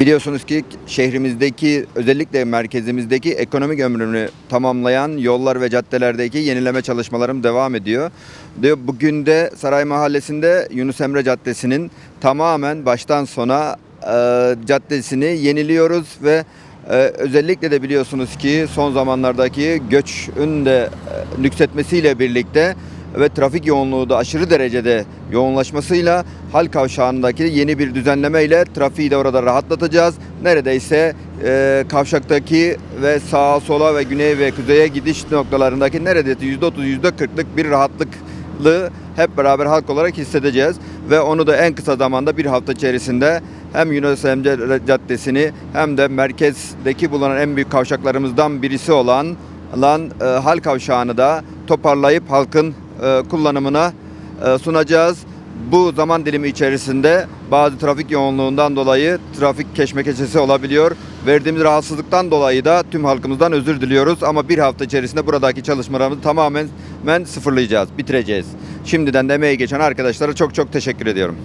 Biliyorsunuz ki şehrimizdeki özellikle merkezimizdeki ekonomik ömrünü tamamlayan yollar ve caddelerdeki yenileme çalışmalarım devam ediyor. Diyor bugün de Saray Mahallesi'nde Yunus Emre Caddesi'nin tamamen baştan sona e, caddesini yeniliyoruz ve e, özellikle de biliyorsunuz ki son zamanlardaki göçün de e, nüksetmesiyle birlikte ve trafik yoğunluğu da aşırı derecede yoğunlaşmasıyla hal kavşağındaki yeni bir düzenlemeyle trafiği de orada rahatlatacağız. Neredeyse e, kavşaktaki ve sağa sola ve güney ve kuzeye gidiş noktalarındaki neredeyse %30 %40'lık bir rahatlıklı hep beraber halk olarak hissedeceğiz ve onu da en kısa zamanda bir hafta içerisinde hem Yunus Emre Caddesi'ni hem de merkezdeki bulunan en büyük kavşaklarımızdan birisi olan lan e, hal kavşağını da toparlayıp halkın e, kullanımına e, sunacağız. Bu zaman dilimi içerisinde bazı trafik yoğunluğundan dolayı trafik keşmekeşesi olabiliyor. Verdiğimiz rahatsızlıktan dolayı da tüm halkımızdan özür diliyoruz ama bir hafta içerisinde buradaki çalışmalarımızı tamamen men sıfırlayacağız, bitireceğiz. Şimdiden de emeği geçen arkadaşlara çok çok teşekkür ediyorum.